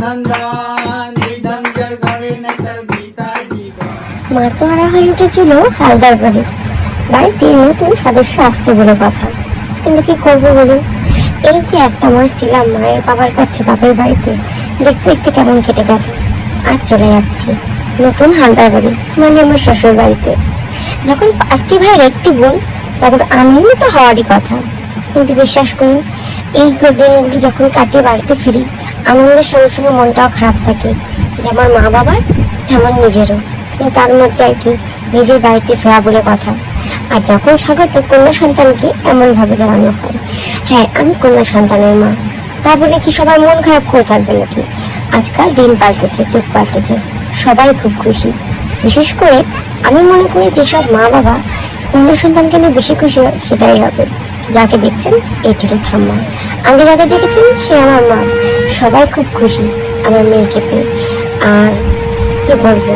মা তো মাতোয়ারা হয়ে উঠেছিল হালদার বাড়ি। বাড়িতে নতুন সদস্য আসছে বলে কথা। কিন্তু কি করব বলুন? এই যে একটা মাস ছিলাম মায়ের বাবার কাছে বাবার বাড়িতে, দেখতে দেখতে কেমন কেটে গেল। আর চলে যাচ্ছি, নতুন হালদার বাড়ি মানে আমার শ্বশুর বাড়িতে। যখন পাঁচটি ভাইয়ের একটি বোন, তখন আমিও তো হওয়ারই কথা। কিন্তু বিশ্বাস করুন, এই দিনগুলি যখন কাটিয়ে বাড়িতে ফিরি আনন্দের সঙ্গে সঙ্গে মনটাও খারাপ থাকে, যেমন মা বাবার, তেমন নিজেরও। কিন্তু তার মধ্যে আর কি, নিজের বাড়িতে ফেরা বলে কথা। আর যখন স্বাগত কন্যা সন্তানকে এমন ভাবে জানানো হয় হ্যাঁ আমি কন্যা সন্তানের মা। তা বলে কি সবার মন খারাপ করে থাকবে নাকি? আজকাল দিন পাল্টেছে, চোখ পাল্টেছে, সবাই খুব খুশি। বিশেষ করে আমি মনে করি যেসব মা বাবা কন্যা সন্তানকে নিয়ে বেশি খুশি হয়, সেটাই হবে। যাকে দেখছেন এটি হলো ঠাম্মা। আগে যাকে দেখেছেন, সে আমার মা। সবাই খুব খুশি আমার মেয়েকে পেয়ে। আর কি বলব,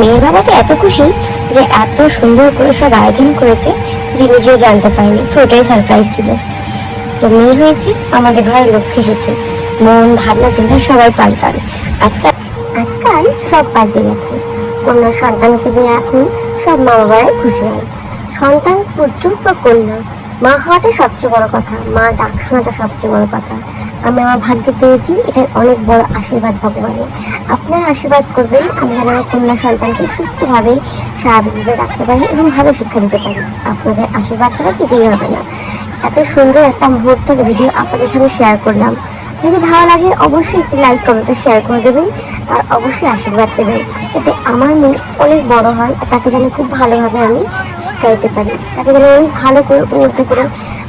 মেয়ের বাবা তো এত খুশি যে এত সুন্দর করে সব আয়োজন করেছে যে নিজেও জানতে পারিনি পুরোটাই সারপ্রাইজ ছিল। তো মেয়ে হয়েছে, আমাদের ঘরে লক্ষ্মী এসেছে। মন, ভাবনা, চিন্তা সবাই পাল্টান। আজকাল আজকাল সব পাল্টে গেছে। কন্যা সন্তানকে নিয়ে এখন সব মা বাবারাই খুশি হয়। সন্তান পুত্র বা কন্যা মা হওয়াটা সবচেয়ে বড় কথা, মা ডাক শোনাটা সবচেয়ে বড় কথা। আমি আমার ভাগ্য পেয়েছি এটা অনেক বড় আশীর্বাদ ভগবানের। আপনারা আশীর্বাদ করবেন, আমি যেন আমার কন্যা সন্তানকে সুস্থভাবে, স্বাভাবিকভাবে রাখতে পারি এবং ভালো শিক্ষা দিতে পারি। আপনাদের আশীর্বাদ ছাড়া কিছুই হবে না। এত সুন্দর একটা মুহূর্তের ভিডিও আপনাদের সঙ্গে শেয়ার করলাম। যদি ভালো লাগে, অবশ্যই একটি লাইক কমেন্টে শেয়ার করে দেবেন, আর অবশ্যই আশীর্বাদ দেবেন। যাতে আমার মেয়ে অনেক বড় হয় তাকে যেন খুব ভালোভাবে আমি দিতে পারি। তাকে যেন আমি ভালো করে উন্নত করে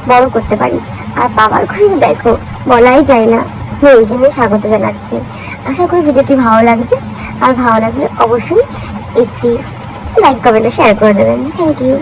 বড় করতে পারি। আর বাবার খুশি দেখো, বলাই যায় না। মেয়েকে স্বাগত জানাচ্ছি। আশা করি ভিডিওটি ভালো লাগবে। আর ভালো লাগলে অবশ্যই একটি লাইক কমেন্ট শেয়ার করে দেবেন। Thank you